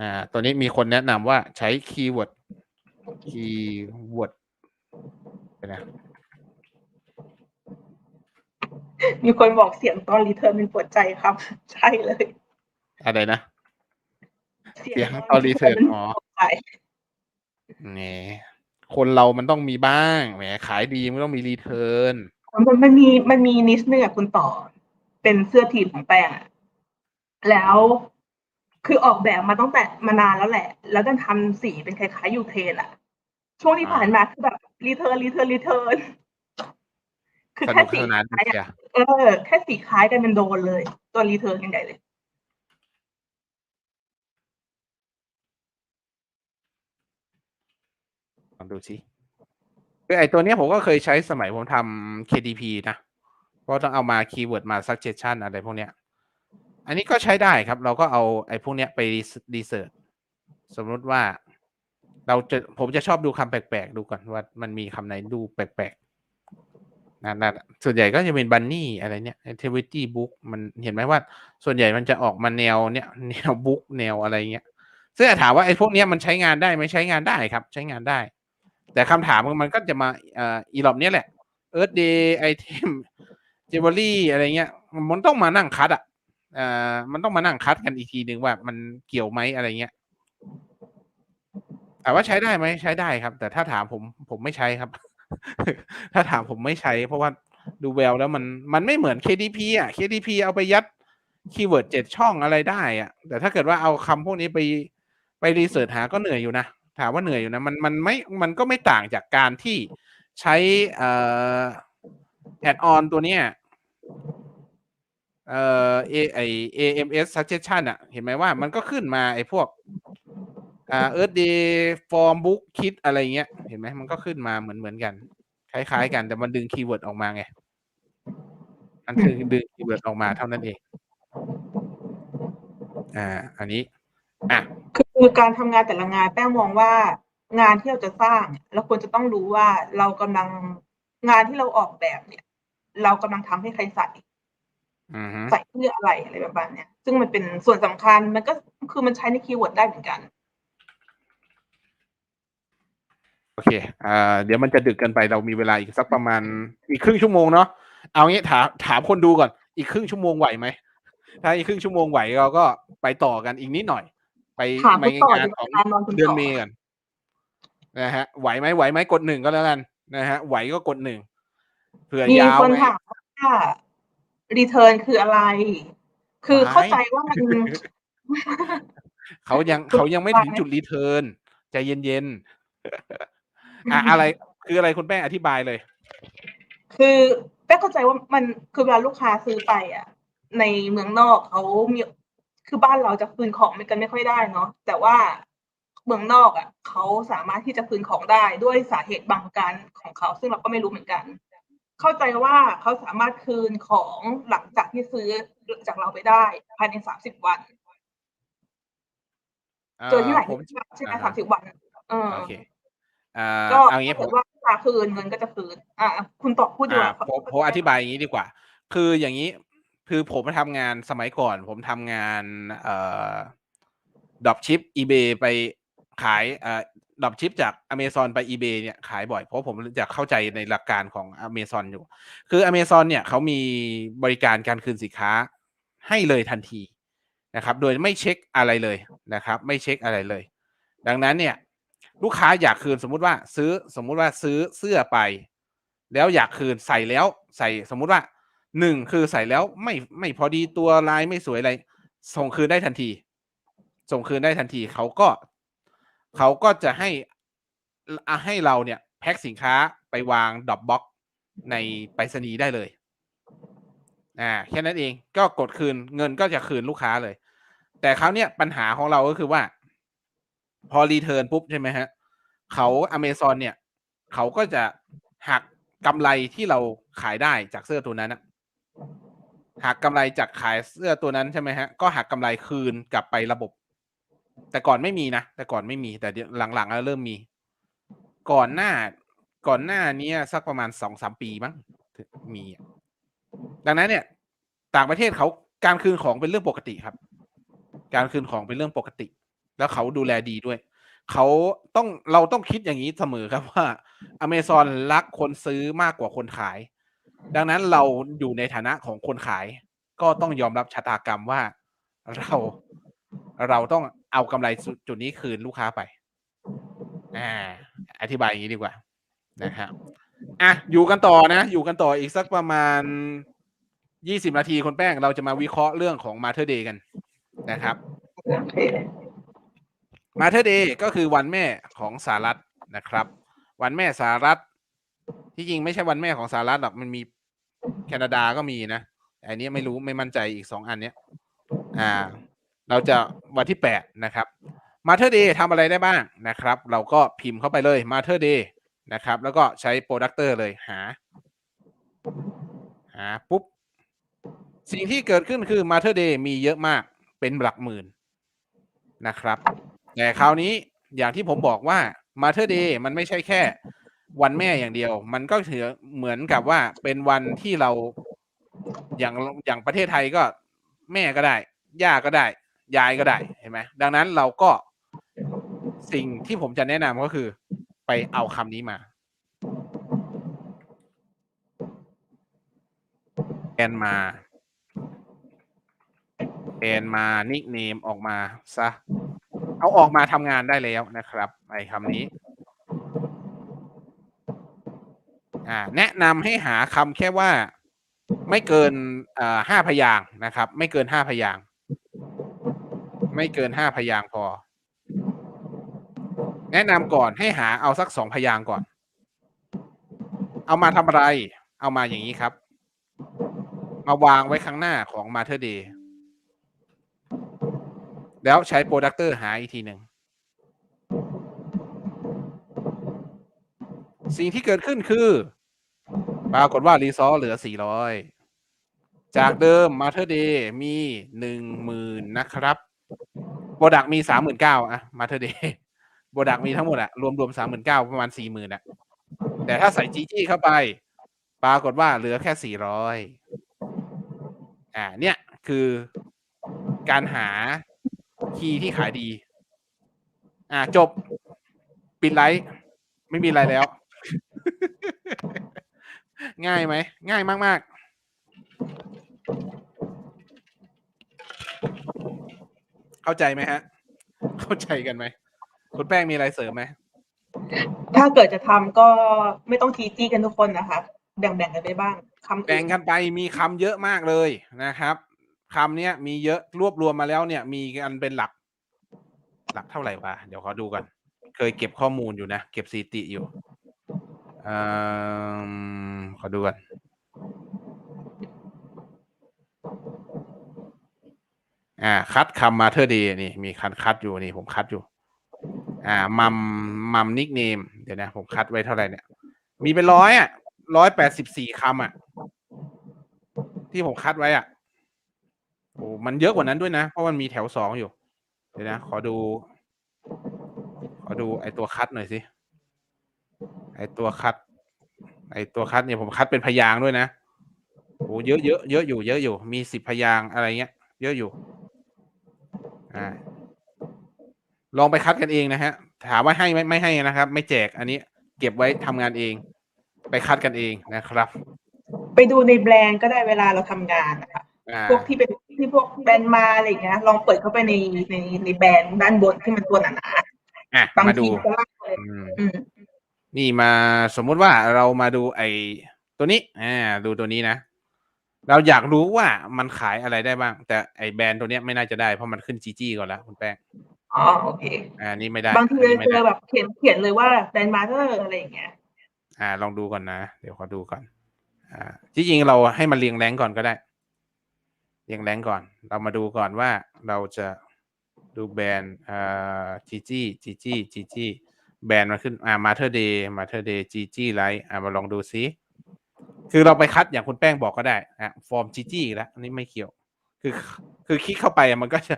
อ่าตัวนี้มีคนแนะนำว่าใช้คีย์เวิร์ดคีย์เวิร์ดนะมีคนบอกเสียงตอนรีเทิร์นเป็นปวดใจครับ ใช่เลย อะไรนะ เสียงตอน return อ๋อปวดใจแหมคนเรามันต้องมีบ้างแหมขายดีมันต้องมีรีเทิร์นมันมันมีมันมีนิสหนึ่งอะคุณต่อ เป็นเสื้อทีมของแป้งอะแล้ว คือออกแบบมาตั้งแต่มานานแล้วแหละ แล้วก็ทำสีเป็นคล้ายๆยูเครนอะช่วงที่ผ่านมาคือแบบรีเทิร์นรีเทิร์นรีเทิร์นคือสแค่นุกสีสนานคล้ายเชียอะเออ แค่สีคล้ายกันเป็นโดนเลย ตัวรีเทิร์นยังไงเลยลองดูสิคือไอตัวเนี้ยผมก็เคยใช้สมัยผมทำ KDP นะ เพราะต้องเอามาคีย์เวิร์ดมา suggestion อะไรพวกเนี้ย อันนี้ก็ใช้ได้ครับ เราก็เอาไอ้พวกเนี้ยไปรีเสิร์ชสมมติว่าเราจะผมจะชอบดูคำแปลกๆ ดูก่อนว่ามันมีคำไหนดูแปลกๆนั่นนั่นส่วนใหญ่ก็จะเป็นบันนี่อะไรเนี้ย activity book มันเห็นไหมว่า ส่วนใหญ่มันจะออกมาแนวเนี้ยแนวบุ๊กแนวอะไรเงี้ยซึ่งถามว่าไอ้พวกเนี้ยมันใช้งานได้ไหมใช้งานได้ครับ ใช้งานได้ แต่คำถามมันก็จะมาเอ่ออีหลอบเนี้ยแหละ Earth Day Item Jewelry อะไรเงี้ย มันต้องมานั่งคัดอะ เอ่อมันต้องมานั่งคัดกันอีกทีหนึ่งว่ามันเกี่ยวไหมอะไรเงี้ยแต่ว่าใช้ได้ไหมใช้ได้ครับ แต่ถ้าถามผมผมไม่ใช้ครับ ถ้าถามผมไม่ใช้ เพราะว่าดูแววแล้วมันมันไม่เหมือน KDP อะ KDP เอาไปยัดคีย์เวิร์ดเจ็ดช่องอะไรได้อะ แต่ถ้าเกิดว่าเอาคำพวกนี้ไปไปรีเสิร์ชหาก็เหนื่อยอยู่นะ ถามว่าเหนื่อยอยู่นะ มันมันไม่มันก็ไม่ต่างจากการที่ใช้เอ่อแอดออนตัวเนี้ย เอ่อ A ไอ AMS suggestion อะเห็นไหมว่ามันก็ขึ้นมาไอ้พวกอ่า Earth Day Form Book Kit อะไรเงี้ย เห็นไหมมันก็ขึ้นมาเหมือนเหมือนกัน คล้ายๆกันแต่มันดึงคีย์เวิร์ดออกมาไง มันคือดึงคีย์เวิร์ดออกมาเท่านั้นเอง อ่า อันนี้ อะ คือการทำงานแต่ละงานแป้งมองว่างานที่เราจะสร้างเราควรจะต้องรู้ว่าเรากำลังงานที่เราออกแบบเนี่ย เรากำลังทำให้ใครใส่ ใส่เพื่ออะไรอะไรประมาณเนี้ย ซึ่งมันเป็นส่วนสำคัญมันก็คือมันใช้ในคีย์เวิร์ดได้เหมือนกัน โอเคอ่าเดี๋ยวมันจะดึกเกินไปเรามีเวลาอีกสักประมาณอีกครึ่งชั่วโมงเนาะเอางี้ถามถามคนดูก่อน อีกครึ่งชั่วโมงไหวไหมถ้าอีกครึ่งชั่วโมงไหวเราก็ไปต่อกันอีกนิดหน่อย ไปถามไปคุณต่องานดีกขว่าองการนอนคุณเดือนต่อเมย์กันนะฮะไหวไหมไหวไหมกดหนึ่งก็แล้วกันนะฮะไหวก็กดหนึ่งเผื่อมียาวคนไหมถามว่า รีเทิร์นคืออะไร คือไม่เข้าใจว่ามัน เขายังเขายังไม่ถึงจุดรีเทิร์นใจเย็นๆอะอะไรคืออะไรคุณแป้งอธิบายเลย คือแป้งเข้าใจว่ามันคือเวลาลูกค้าซื้อไป อะ ในเมืองนอกเขามีคือบ้านเราจะคืนของไม่กันไม่ค่อยได้เนาะแต่ว่าเมืองนอกอะเขาสามารถที่จะคืนของได้ด้วยสาเหตุบางประการของเขาซึ่งเราก็ไม่รู้เหมือนกัน เข้าใจว่าเขาสามารถคืนของหลังจากที่ซื้อจากเราไปได้ภายในสามสิบวัน เจอที่ไหนผมใช่ไหมอ่าสามสิบวันเออโอเคอ่าก็เอางี้ถ้าผเกิมดว่าลูกค้าคืนเงินก็จะคืน อ่าคุณตอบพูดดีกอ่าว่าผมผมอธิบายอย่างนี้ดีกว่า คืออย่างนี้ คือผมทำงานสมัยก่อน ผมทำงาน เอ่อดรอปชิป eBay ไปขายเอ่อ ดรอปชิปจาก Amazon ไป eBay เนี่ยขายบ่อย เพราะผมจะเข้าใจในหลักการของ Amazon อยู่ คือ Amazon เนี่ยเขามีบริการการคืนสินค้าให้เลยทันทีนะครับ โดยไม่เช็คอะไรเลยนะครับ ไม่เช็คอะไรเลย ดังนั้นเนี่ยลูกค้าอยากคืนสมมุติว่าซื้อสมมุติว่าซื้อเสื้อไป แล้วอยากคืนใส่แล้วใส่สมมุติว่าหนึ่งคือใส่แล้วไม่ไม่พอดีตัวลายไม่สวยอะไร ส่งคืนได้ทันที ส่งคืนได้ทันทีเขาก็ เขาก็จะให้ให้เราเนี่ยแพ็คสินค้าไปวางดอปบ็อกในไปรษณีย์ได้เลยอ่าแค่นั้นเองก็กดคืนเงินก็จะคืนลูกค้าเลย แต่คราวเนี้ยปัญหาของเราก็คือว่า พอรีเทิร์นปุ๊บใช่ไหมฮะเขาอเมซอนเนี่ย เขาก็จะหักกำไรที่เราขายได้จากเสื้อตัวนั้นนะหักกำไรจากขายเสื้อตัวนั้นใช่ไหมฮะก็หักกำไรคืนกลับไประบบ แต่ก่อนไม่มีนะ แต่ก่อนไม่มี แต่หลังๆแล้วเริ่มมี ก่อนหน้า ก่อนหน้านี้สักประมาณสองสามปีมั้งถึงมี ดังนั้นเนี่ย ต่างประเทศเขาการคืนของเป็นเรื่องปกติครับ การคืนของเป็นเรื่องปกติ แล้วเขาดูแลดีด้วย เขาต้องเราต้องคิดอย่างนี้เสมอครับว่าอเมซอนรักคนซื้อมากกว่าคนขาย ดังนั้นเราอยู่ในฐานะของคนขาย ก็ต้องยอมรับชะตากรรมว่าเรา เราต้องเอากำไรจุดนี้คืนลูกค้าไปอ่าอธิบายอย่างนี้ดีกว่านะครับอะอยู่กันต่อนะ อยู่กันต่ออีกสักประมาณยี่สิบนาทีคนแป้งเราจะมาวิเคราะห์เรื่องของมาเธอร์เดย์กันนะครับมาเธอร์เดย์ก็คือวันแม่ของสหรัฐนะครับ วันแม่สหรัฐ ที่จริงไม่ใช่วันแม่ของสหรัฐหรอกมันมีแคนาดาก็มีนะอันนี้ไม่รู้ไม่มั่นใจอีกสองอันเนี้ย อ่า เราจะ วันที่แปดนะครับมาเธอเดย์ทำอะไรได้บ้างนะครับ เราก็พิมพ์เข้าไปเลยมาเธอเดย์นะครับ แล้วก็ใช้โปรดักเตอร์เลยหา หาปุ๊บ สิ่งที่เกิดขึ้นคือมาเธอเดย์มีเยอะมากเป็นหลักหมื่นนะครับ แต่คราวนี้อย่างที่ผมบอกว่ามาเธอเดย์มันไม่ใช่แค่วันแม่อย่างเดียว มันก็ถือเหมือนกับว่าเป็นวันที่เราอย่างอย่างประเทศไทยก็แม่ก็ได้ ย่าก็ได้ ย้ายก็ได้เห็นไหมดังนั้นเราก็สิ่งที่ผมจะแนะนำก็คือ ไปเอาคำนี้มาแอนมาแอนมานิกเนมออกมาซะเอาออกมาทำงานได้แล้วนะครับไอ้คำนี้แนะนำให้หาคำแค่ว่าไม่เกินห้าพยางนะครับ ไม่เกินห้าพยาง ไม่เกินห้าพยางพอ แนะนำก่อนให้หาเอาสักสองพยางก่อน เอามาทำอะไร เอามาอย่างนี้ครับ มาวางไว้ข้างหน้าของ Matter Day แล้วใช้โปรดักเตอร์หาอีกทีหนึ่งสิ่งที่เกิดขึ้นคือ ปรากฏว่ารีซอสเหลือ 400 จากเดิม Matter Day มี 10,000 นะครับ โปรดักมี39,000อะ Matter Day โปรดักมีทั้งหมดอะรวมรวม39,000ประมาณ40,000อะแต่ถ้าใส่จีจี้เข้าไป ปรากฏว่าเหลือแค่400อ่า เนี่ยคือการหาคีย์ที่ขายดี อ่า จบ ปิดไลท์ไม่มีอะไรแล้ว ง่ายไหม ง่ายมาก ๆ เข้าใจไหมฮะ เข้าใจกันไหมคุณแป้งมีอะไรเสริมไหมถ้าเกิดจะทำก็ไม่ต้องทีจี้กันทุกคนนะคะ แบ่งๆกันไปบ้างคำอื่แบ่งกันไปมีคำเยอะมากเลยนะครับคำเนี้ยมีเยอะรวบรวมมาแล้วเนี่ย มีกันเป็นหลัก หลักเท่าไหร่วะเดี๋ยวขอดูก่อนเคยเก็บข้อมูลอยู่นะ เก็บสถิติอยู่เอ่อขอดูก่อน อ่าคัดคำมาเธอดีนี่ มีคัดคัดอยู่นี่ผมคัดอยู่ อ่ามัมมัมนิกเนมเดี๋ยวนะ ผมคัดไว้เท่าไหร่เนี่ย มีเป็นร้อยอะร้อยแปดสิบสี่คำอะ ที่ผมคัดไว้อะโอ้มันเยอะกว่านั้นด้วยนะ เพราะมันมีแถวสองอยู่ เดี๋ยวนะ ขอดู ขอดูไอตัวคัดหน่อยสิ ไอตัวคัด ไอตัวคัดเนี่ยผมคัดเป็นพยางด้วยนะโอ้เยอะเยอะเยอะอยู่เยอะอยู่ มีสิบพยางอะไรเงี้ย เยอะอยู่ อ่า ลองไปคัดกันเองนะฮะ ถามว่าให้ไหมไม่ให้นะครับ ไม่แจกอันนี้ เก็บไว้ทำงานเอง ไปคัดกันเองนะครับ ไปดูในแบรนด์ก็ได้เวลาเราทำงานนะคะอ่าพวกที่เป็นที่พวกแบรนด์มาอะไรอย่างเงี้ยลองเปิดเข้าไปในในในแบรนด์ด้านบนที่มันตัวหนาอะๆบางมาดูทีก็ลากเลยอืมอืมนี่มาสมมุติว่าเรามาดูไอ้ตัวนี้อ่าดูตัวนี้นะ เราอยากรู้ว่ามันขายอะไรได้บ้าง แต่ไอ้แบรนด์ตัวเนี้ยไม่น่าจะได้เพราะมันขึ้นจีจี้ก่อนแล้วคุณแป้งอ๋อโอเคอ่านี่ไม่ได้บางทีอันเลยนี้ไม่เจได้อแบบเขียนเขียนเลยว่าแบรนด์มาเตอร์อะไรอย่างเงี้ย อ่า ลองดูก่อนนะ เดี๋ยวขอดูก่อน อ่าที่จริงเราให้มันเรียงแรงก่อนก็ได้ เรียงแรงก่อน เรามาดูก่อนว่าเราจะดูแบรนด์อ่าจีจี้จีจี้จีจี้แบรนด์มาขึ้นอ่ามาเธอเดย์มาเธอเดย์จีจี้ไลท์อ่ามาลองดูซิ คือเราไปคัดอย่างคุณแป้งบอกก็ได้อะฟอร์มจีจี้อีกแล้วอันนี้ไม่เกี่ยว คือ คือคลิกเข้าไปอะมันก็จะ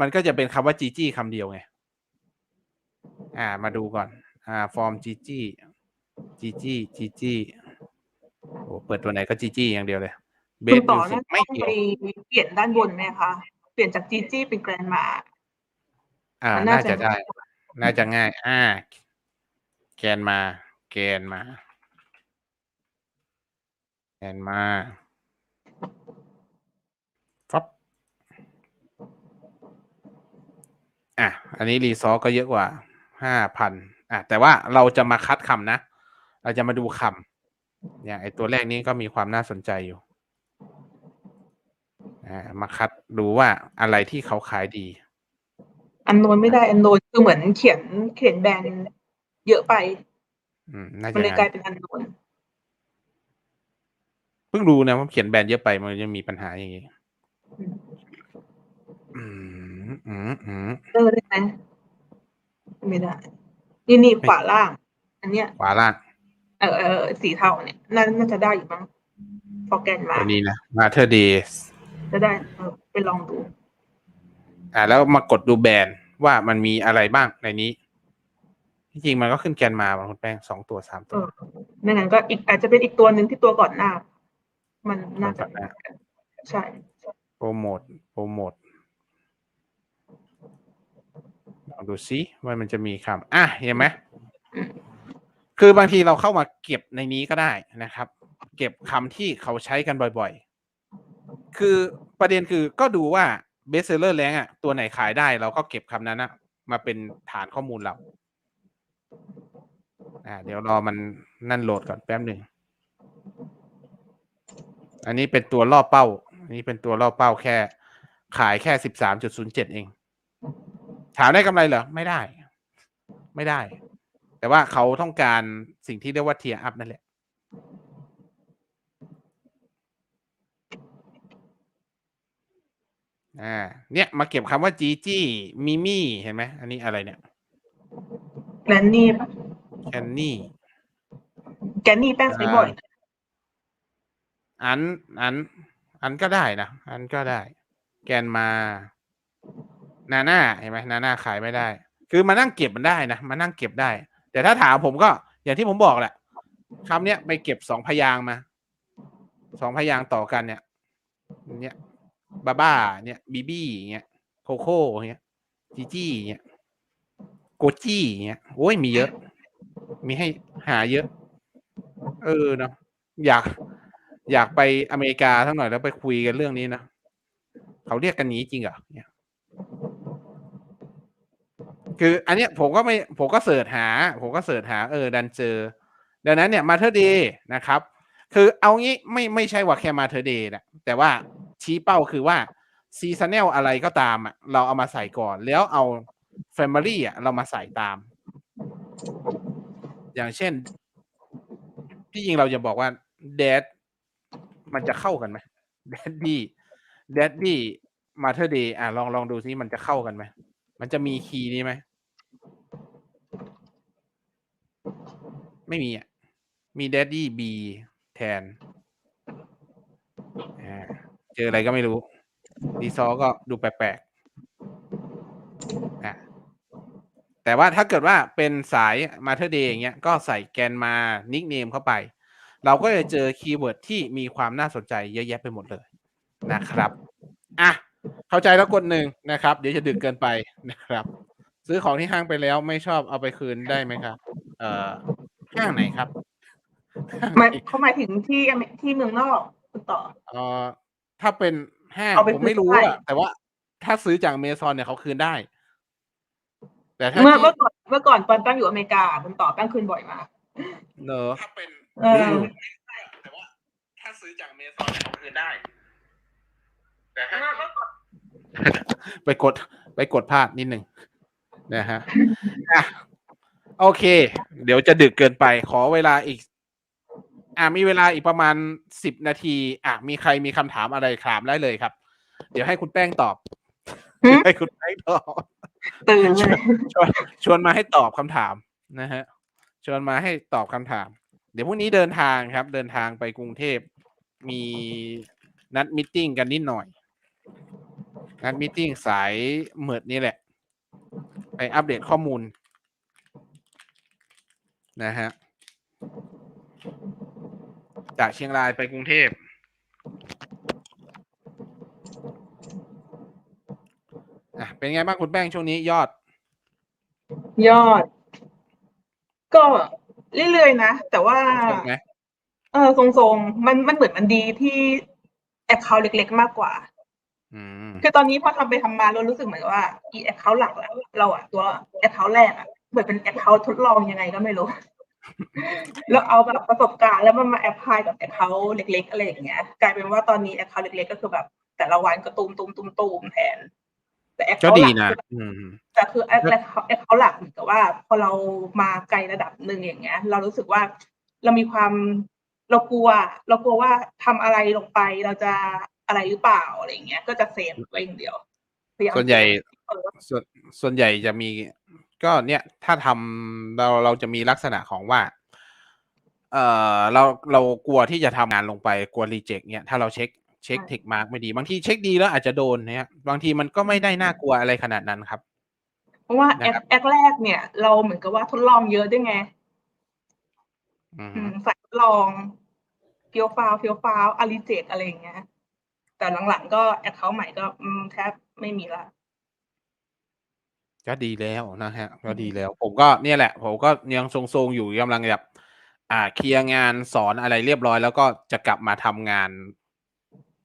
มันก็จะเป็นคำว่าจีจี้คำเดียวไงอ่า มาดูก่อน อ่า ฟอร์มจีจี้จีจี้จีจี้โอ้เปิดตัวไหนก็จีจี้อย่างเดียวเลยเบคุสณต่มิอวสิน่ากจะไม่ต้องเกี่ยวไปเปลี่ยนด้านบนไหมคะเปลี่ยนจากจีจี้เป็นแกรนมาอ่ามันน่าน่าจะจะได้ น่าจะง่าย อ่า แกนมา แกนมา แกนมาฟับอะ อันนี้รีซอสก็เยอะกว่าห้าพันอะ แต่ว่าเราจะมาคัดคำนะ เราจะมาดูคำเนี่ยไอตัวแรกนี้ก็มีความน่าสนใจอยู่อ่ามาคัดดูว่าอะไรที่เขาขายดี อันโนนไม่ได้อันโนนคือเหมือนเขียนเขียนแบรนด์เยอะไป อืมน่ามันจะเลยง่ายกลายเป็นอันโนน เพิ่งรู้นะว่าเขียนแบรนด์เยอะไปมันจะมีปัญหาอย่างนี้อืมอืมอืมอืมเออได้ไหมไม่ได้ นี่นี่ขวาล่าง อันเนี้ยขวาล่างเออเออสีเทาเนี่ยน่าน่าจะได้อยู่มั้งพอแกนมาตัวนี้นะมาเธอเดย์จะได้เออไปลองดู อ่าแล้วมากดดูแบรนด์ว่ามันมีอะไรบ้างในนี้ที่จริงมันก็ขึ้นแกนมาบางคนแป้งสองตัวสามเอตัวอไม่งั้นก็อีกอาจจะเป็นอีกตัวหนึ่งที่ตัวก่อนหน้า มันน่าจะตัวก่อนหน้าใช่โปรโมทโปรโมทลองดูซิว่ามันจะมีคำอะเห็นไหมอืมคือบางทีเราเข้ามาเก็บในนี้ก็ได้นะครับ เก็บคำที่เขาใช้กันบ่อยๆ คือประเด็นคือก็ดูว่าเบสเซอร์แรงอะตัวไหนขายได้เราก็เก็บคำนั้นนะมาเป็นฐานข้อมูลเราอ่าเดี๋ยวรอมันนั่นโหลดก่อนแป๊บหนึ่ง อันนี้เป็นตัวล่อเป้า อันนี้เป็นตัวล่อเป้าแค่ ขายแค่สิบสามจุดศูนย์เจ็ดเอง ถามได้กำไรเหรอ ไม่ได้ ไม่ได้ แต่ว่าเขาต้องการสิ่งที่เรียกว่าเทียร์อัพนั่นแหละอ่า เนี่ย มาเก็บคำว่าจีจี้มิมี่เห็นไหมอันนี้อะไรเนี่ยแกรนนี่ปะแคนนี่แกรนนี่แป้งใช้บ่อย อัน อัน อันก็ได้นะ อันก็ได้ แกนมา นาน่าเห็นไหมนาน่าขายไม่ได้ คือมานั่งเก็บมันได้นะมานั่งเก็บได้ แต่ถ้าถามผมก็ อย่างที่ผมบอกแหละคำเนี้ยไปเก็บสองพยางมาสองพยางต่อกันเนี่ย เนี่ยบาบ้า เนี่ยบีบี้เงี้ยโคโค่เงี้ยจีจี้เงี้ยโกจี้เงี้ยโอ้ยมีเยอะ มีให้หาเยอะ เออเนาะอยาก อยากไปอเมริกาสักหน่อยแล้วไปคุยกันเรื่องนี้นะเขาเรียกกันนี้จริงเหรอเนี่ยคืออันเนี้ยผมก็ไม่ผมก็เสิร์ชหา ผมก็เสิร์ชหาเออดันเจอ ดังนั้นเนี่ยมาเธอเดย์นะครับ คือเอางี้ไม่ไม่ใช่ว่าแค่มาเธอเดย์นะแต่ว่าชี้เป้าคือว่าซีซันแนลอะไรก็ตามอะเราเอามาใส่ก่อน แล้วเอาแฟมิลี่อะเรามาใส่ตาม อย่างเช่น ที่จริงเราจะบอกว่าแดด มันจะเข้ากันไหมแดดดี้แดดดี้มาเธอเดย์อะลองลองดูซิมันจะเข้ากันไหมมันจะมีคีย์นี้ไหมไม่มีอะมีแดดดี้บีแทนอ่าเจออะไรก็ไม่รู้ ดีซอก็ดูแปลกๆอะแต่ว่าถ้าเกิดว่าเป็นสายมาเธอเดย์อย่างเงี้ยก็ใส่แกนมานิกเนมเข้าไป เราก็จะเจอคีย์เวิร์ดที่มีความน่าสนใจเยอะแยะไปหมดเลยนะครับอะเข้าใจแล้วกดหนึ่งนะครับ เดี๋ยวจะดึกเกินไปนะครับ ซื้อของที่ห้างไปแล้วไม่ชอบเอาไปคืนได้ไหมครับ เอ่อห้างไหนครับห้างหมายไหนเขาหมายถึงที่อเมที่เมืองนอกคุณต่อเอ่อถ้าเป็นห้างเอาไปผมไม่รู้คืนได้อะแต่ว่าถ้าซื้อจากเมซอนเนี่ยเขาคืนได้ แต่ถ้าเมื่อที่เมื่อก่อนเมื่อก่อนตอนแป้งอยู่อเมริกาคุณต่อแป้งคืนบ่อยมากเนอะถ้าเป็น เออ แต่ว่า ถ้าซื้อจากเมซอนเนี่ยเขาคืนได้ แต่ถ้าเมื่อก่อนไปกด ไปกดพลาดนิดหนึ่งนะฮะอะโอเค เดี๋ยวจะดึกเกินไป ขอเวลาอีก อะมีเวลาอีกประมาณสิบนาที อะมีใครมีคำถามอะไรถามได้เลยครับ เดี๋ยวให้คุณแป้งตอบหึให้คุณแป้งตอบ ตื่นเลย ชวนชวนมาให้ตอบคำถามนะฮะ ชวนมาให้ตอบคำถาม เดี๋ยวพรุ่งนี้เดินทางครับ เดินทางไปกรุงเทพมีนัดมิทติ้งกันนิดหน่อย นัดมิทติ้งสายเหมือดนี่แหละ ไปอัปเดตข้อมูล นะฮะจากเชียงรายไปกรุงเทพอะเป็นไงบ้างคุณแป้งช่วงนี้ยอด ยอด ก็ เรื่อยๆนะ แต่ว่าทรงไหมเออทรงๆมันมันเหมือนมันดีที่แอคเคาท์เล็ก ๆ มากกว่าอืมคือตอนนี้พอทำไปทำมาเรารู้สึกเหมือนว่าอีแอคเคาท์หลักแล้วเราอะตัวแอคเคาท์แรกอะเหมือนเป็นแอคเคาท์ทดลองยังไงก็ไม่รู้แล้วเอาแบบประสบการณ์แล้วมันมาแอพพลายกับแอคเคาท์เล็ก ๆ อะไรอย่างเงี้ย กลายเป็นว่าตอนนี้แอคเคาท์เล็ก ๆ ก็คือแบบ แต่ละวันก็ตูมตูมตูมตูมแทน แต่แอคก็เคาท์ดีหลักนะอืมแต่คือแอคแอคแอคเคาท์หลักเหมือนกับว่า พอเรามาไกลระดับหนึ่งอย่างเงี้ย เรารู้สึกว่าเรามีความเรากลัว เรากลัวว่าทำอะไรลงไปเราจะอะไรหรือเปล่าอะไรอย่างเงี้ย ก็จะเซฟไว้อย่างเดียวพยายามส่วนใหญ่เออส่วนส่วนใหญ่จะมี ก็เนี่ยถ้าทำเราเราจะมีลักษณะของว่า เอ่อเราเรากลัวที่จะทำงานลงไปกลัวรีเจ็คเนี่ยถ้าเราเช็ค เช็คใช่เทคมาร์กไม่ดี บางทีเช็คดีแล้วอาจจะโดนเนี่ยบางทีมันก็ไม่ได้น่ากลัวอะไรขนาดนั้นครับ เพราะว่าแอนะคครับแอคแรกเนี่ย เราเหมือนกับว่าทดลองเยอะด้วยไงอืมอืมใส่ทดลองเฟียวฟาวเฟียวฟาวอาริเจกอะไรอย่างเงี้ยแต่หลังๆก็แอคเคาท์ใหม่ก็อืมแทบไม่มีละก็ดีแล้วนะฮะ ก็ดีแล้ว ผมก็เนี่ยแหละ ผมก็ยังทรงๆอยู่กำลังแบบอ่าเคลียร์งานสอนอะไรเรียบร้อย แล้วก็จะกลับมาทำงาน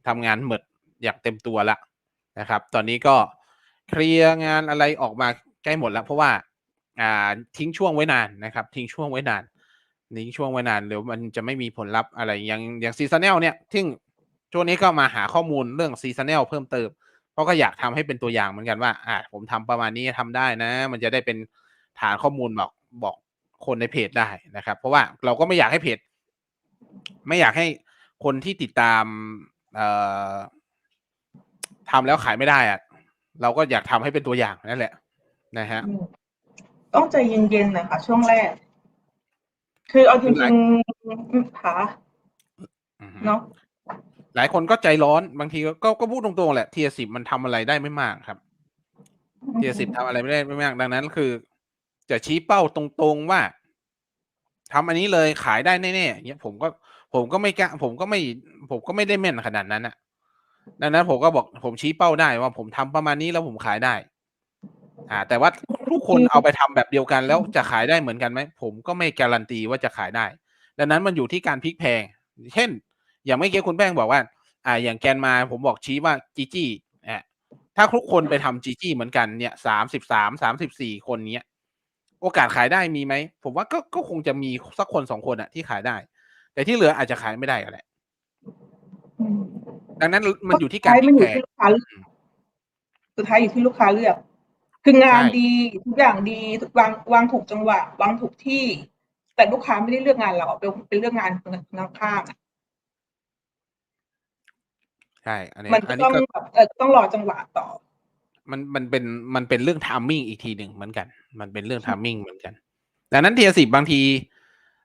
ทำงานหมดอย่างเต็มตัวละนะครับ ตอนนี้ก็เคลียร์งานอะไรออกมาใกล้หมดแล้ว เพราะว่าอ่าทิ้งช่วงไว้นานนะครับ ทิ้งช่วงไว้นานทิ้งช่วงไว้นานเดี๋ยวมันจะไม่มีผลลัพธ์อะไรอย่างอย่างซีซันแนลเนี่ยซึ่งช่วงนี้ก็มาหาข้อมูลเรื่องซีซันแนลเพิ่มเติมเพราะก็อยากทำให้เป็นตัวอย่างเหมือนกันว่าอ่าผมทำประมาณนี้ทำได้นะ มันจะได้เป็นฐานข้อมูลบอกบอกคนในเพจได้นะครับ เพราะว่าเราก็ไม่อยากให้เพจ ไม่อยากให้คนที่ติดตาม ทำแล้วขายไม่ได้อะเราก็อยากทำให้เป็นตัวอย่างนั่นแหละ นะฮะอืมต้องใจเย็นๆหนะคะช่วงแรก คือเอาจคือหลาริยงๆค่ะอือฮึเนาะหลายคนก็ใจร้อนบางทีก็ก็ก็พูดตรงๆแหละเทียสิบมันทำอะไรได้ไม่มากครับเทียสิบทำอะไรไม่ได้ไม่มากดังนั้น คือ จะชี้เป้าตรงๆว่าทำอันนี้เลยขายได้แน่ๆอย่างเงี้ยผมก็ ผมก็ไม่กล้าผมก็ไม่ ผมก็ไม่ได้แม่นขนาดนั้นอะดังนั้นผมก็บอกผมชี้เป้าได้ว่าผมทำประมาณนี้แล้วผมขายได้ อ่า แต่ว่าทุกคนเอาไปทำแบบเดียวกันแล้วจะขายได้เหมือนกันไหมผมก็ไม่การันตีว่าจะขายได้ ดังนั้นมันอยู่ที่การพลิกแพง เช่น อย่างเมื่อกี้คุณแป้งบอกว่า อ่า อย่างแกนมาผมบอกชี้ว่าจีจี้อะถ้าทุกคนไปทำจีจี้เหมือนกันเนี่ยสามสิบสามสามสิบสี่คนเนี้ย โอกาสขายได้มีไหมผมว่าก็ก็คงจะมีสักคนสองคนอะที่ขายได้ แต่ที่เหลืออาจจะขายไม่ได้ก็แหละอืมดังนั้นมันอยู่ที่การสุดพลิท้ายกมันอแพยู่งที่ลูกค้าเลือกสุดท้ายอยู่ที่ลูกค้าเลือก คืองานใช่ดีทุกอย่างดีวางวางถูกจังหวะ วางถูกที่ แต่ลูกค้าไม่ได้เลือกงานเราเป็นเป็นเลือกงานคนข้างๆอะใช่อันนี้มันอัก็นต้นี้องก็แบบเออต้องรอจังหวะต่อ มันมันเป็นมันเป็นเรื่องทามมิ่งอีกทีหนึ่งเหมือนกัน มันเป็นเรื่องทามมิ่งเหมือนกันดังนั้นเทียสิบบางที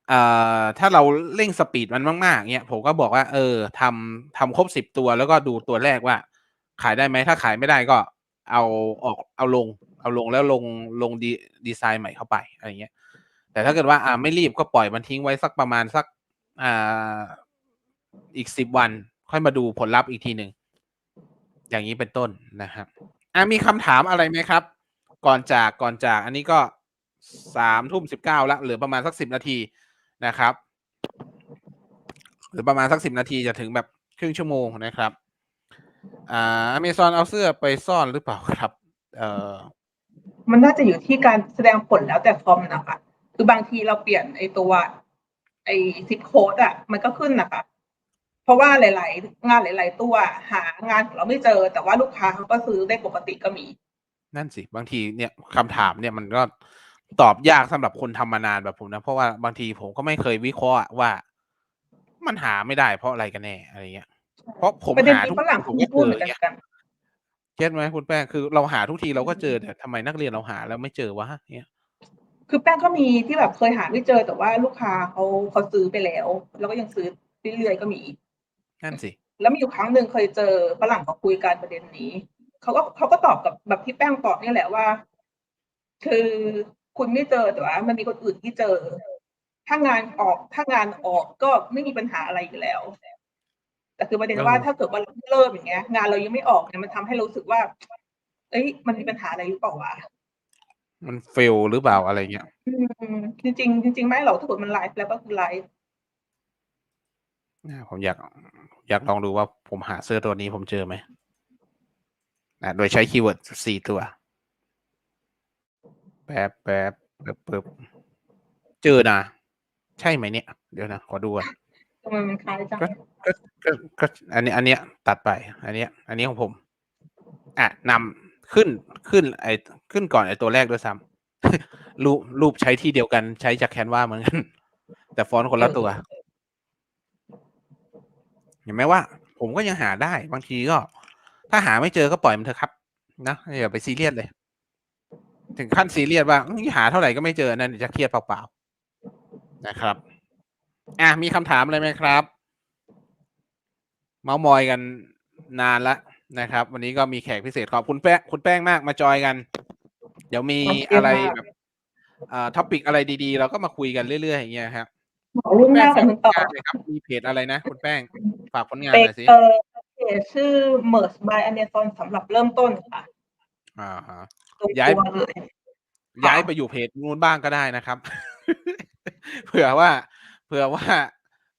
เอ่อถ้าเราเร่งสปีดมันมากๆเนี่ยผมก็บอกว่า เออทำทำครบสิบตัวแล้วก็ดูตัวแรกว่า ขายได้ไหมถ้าขายไม่ได้ก็ เอาออกเอาลง เอาลงแล้วลงลงดีดีไซน์ใหม่เข้าไปอะไรเงี้ย แต่ถ้าเกิดว่าอ่าไม่รีบก็ปล่อยมันทิ้งไว้สักประมาณสักอ่าอีกสิบวัน ค่อยมาดูผลลัพธ์อีกทีหนึ่งอย่างนี้เป็นต้นนะครับอะมีคำถามอะไรไหมครับ ก่อนจากก่อนจากอันนี้ก็สามทุ่มสิบเก้าละเหลือประมาณสักสิบนาที นะครับ หรือประมาณสักสิบนาทีจะถึงแบบครึ่งชั่วโมงนะครับอ่าอเมซอนเอาเสื้อไปซ่อนหรือเปล่าครับ เอ่อมันน่าจะอยู่ที่การแสดงผลแล้วแต่ฟอร์มนะคะคือบางทีเราเปลี่ยนไอ้ตัวไอ้ซิปโค้ดอะ มันก็ขึ้นนะคะเพราะว่าหลาย ๆ งานหลาย ๆ ตัวหางานของเราไม่เจอ แต่ว่าลูกค้าเขาก็ซื้อได้ปกติก็มี นั่นสิ บางทีเนี่ยคำถามเนี่ยมันก็ ตอบยากสำหรับคนทำมานานแบบผมนะ เพราะว่าบางทีผมก็ไม่เคยวิเคราะห์ว่า มันหาไม่ได้เพราะอะไรกันแน่อะไรเงี้ย เพราะผมประเด็นหานี้ทุกฝรั่งผเขามไม่ก็พูดเจเหมืออนเงี้ยกันเก็ตไหมคุณแป้งคือเราหาทุกทีเราก็เจอแต่ทำไมนักเรียนเราหาแล้วไม่เจอวะเนี่ย คือแป้งก็มีที่แบบเคยหาไม่เจอแต่ว่าลูกค้าเขาเขาซื้อไปแล้ว แล้วก็ยังซื้อเรื่อยๆก็มีนั่นสิแล้วมีอยู่ครั้งหนึ่งเคยเจอฝรั่งเขาคุยกันประเด็นนี้เขาก็เขาก็ตอบกับแบบที่แป้งตอบนี่แหละว่า คือ คุณไม่เจอแต่ว่ามันมีคนอื่นที่เจอ ถ้างานออกถ้างานออกก็ไม่มีปัญหาอะไรอยู่แล้ว แต่คือประเด็นว่าเออถ้าเกิดว่าเราเริ่มอย่างเงี้ย งานเรายังไม่ออกเนี่ยมันทำให้เรารู้สึกว่า เอ้ย มันมีปัญหาอะไรหรือเปล่าวะมันเฟลหรือเปล่าอะไรเงี้ยอืมจริงๆจริงๆไม่หรอกถ้าเกิดมันไลฟ์แล้วก็คือไลฟ์อ่าผมอยาก อยากลองดูว่าผมหาเสื้อตัวนี้ผมเจอไหมอ่าโดยใช้คีย์เวิร์ดสี่ตัว แป๊บแป๊บแป๊บปึ๊บเจอนะ ใช่ไหมเนี่ย เดี๋ยวนะ ขอดูก่อนทำไมมันคล้ายจังก็ก็ก็ก็อันนี้ อันเนี้ย ตัดไป อันเนี้ย อันนี้ของผม อะนำขึ้นขึ้น ไอขึ้นก่อนไอตัวแรกด้วยซ้ำรูปรูปใช้ที่เดียวกันใช้จากแคนวาเหมือนกัน แต่ฟอนต์คนละตัว เห็นไหมว่า ผมก็ยังหาได้ บางทีก็ ถ้าหาไม่เจอก็ปล่อยมันเถอะครับ นะอย่าไปซีเรียสเลย ถึงขั้นซีเรียสว่าอื้อหาเท่าไหร่ก็ไม่เจอนั่นจะเครียดเปล่าๆนะครับ อะมีคำถามอะไรไหมครับ เมาส์มอยกันนานละนะครับ วันนี้ก็มีแขกพิเศษขอบคุณแป้งคุณแป้งมากมาจอยกัน เดี๋ยวมีอะไรแบบเอ่อท็อปิกอะไรดีๆ เราก็มาคุยกันเรื่อยๆอย่างเงี้ยครับหมอรุ่นหน้าฝากันกผต่ลองานเลยครับ มีเพจอะไรนะ คุณแป้งฝากผลงานเป็หนน่อยสิเออเพจชื่อ Merge by Amazon สำหรับเริ่มต้นค่ะ อ่าฮะตัว ย้ายตัวเลยย้ายไปอยู่เพจนู้นบ้างก็ได้นะครับ เผื่อว่า เผื่อว่า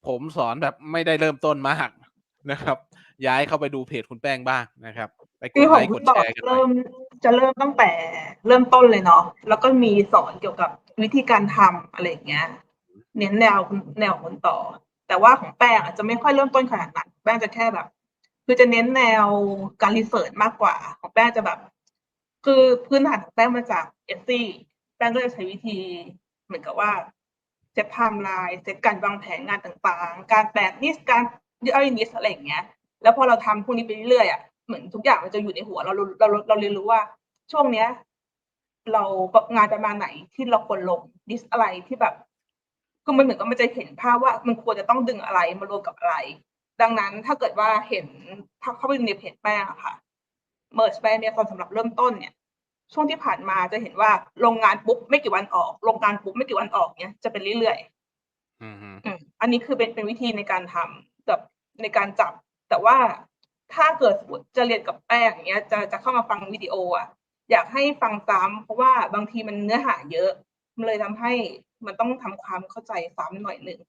ผมสอนแบบไม่ได้เริ่มต้นมากนะครับ ย้ายเข้าไปดูเพจคุณแป้งบ้างนะครับ ไปกคือดขไลองค์กคุดณต่อแชร์กันหน่อยเริ่มจะเริ่มตั้งแต่เริ่มต้นเลยเนาะแล้วก็มีสอนเกี่ยวกับวิธีการทำอะไรอย่างเงี้ย เน้นแนวแนวคนต่อ แต่ว่าของแป้งอาจจะไม่ค่อยเริ่มต้นขนาดนั้นแป้งจะแค่แบบ คือจะเน้นแนวการรีเสิร์ชมากกว่า ของแป้งจะแบบ คือพื้นฐานของแป้งมาจากเอสซี่แป้งก็จะใช้วิธี เหมือนกับว่าเซตไทม์ไลน์เซตการวางแผนงานต่างๆ การแปลนิสการย่อยนิสอะไรอย่างเงี้ย แล้วพอเราทำพวกนี้ไปเรื่อยๆอะเหมือนทุกอย่างมันจะอยู่ในหัว เราเราเราเรียนรู้ว่าช่วงเนี้ย เรางานประมาณไหนที่เราควรลงดิสอะไรที่แบบคือมันเหมือนกับมันจะเห็นภาพว่ามันควรจะต้องดึงอะไรมารวมกับอะไร ดังนั้นถ้าเกิดว่าเห็นถ้าเข้าไปดูในเพจแป้งอะค่ะ เมิร์ชแป้งเนี่ยตอนสำหรับเริ่มต้นเนี่ย ช่วงที่ผ่านมาจะเห็นว่าโรงงานปุ๊บไม่กี่วันออกโรงงานปุ๊บไม่กี่วันออกเนี่ยจะเป็นเรื่อยๆอืมฮึอืมอันนี้คือเป็นเป็นวิธีในการทำกับในการจับ แต่ว่าถ้าเกิดสมมติจะเรียนกับแป้งอย่างเงี้ยจะจะเข้ามาฟังวิดีโออะ อยากให้ฟังซ้ำเพราะว่าบางทีมันเนื้อหาเยอะ มันเลยทำให้มันต้องทำความเข้าใจซ้ำหน่อยหนึ่ง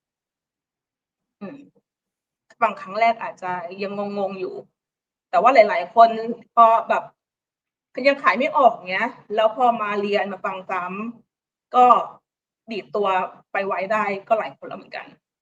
อืมฟังครั้งแรกอาจจะยังงงๆอยู่ แต่ว่าหลาย ๆ คนพอแบบยังขายไม่ออกเงี้ย แล้วพอมาเรียนมาฟังซ้ำก็ดีดตัวไปไว้ได้ก็หลายคนแล้วเหมือนกัน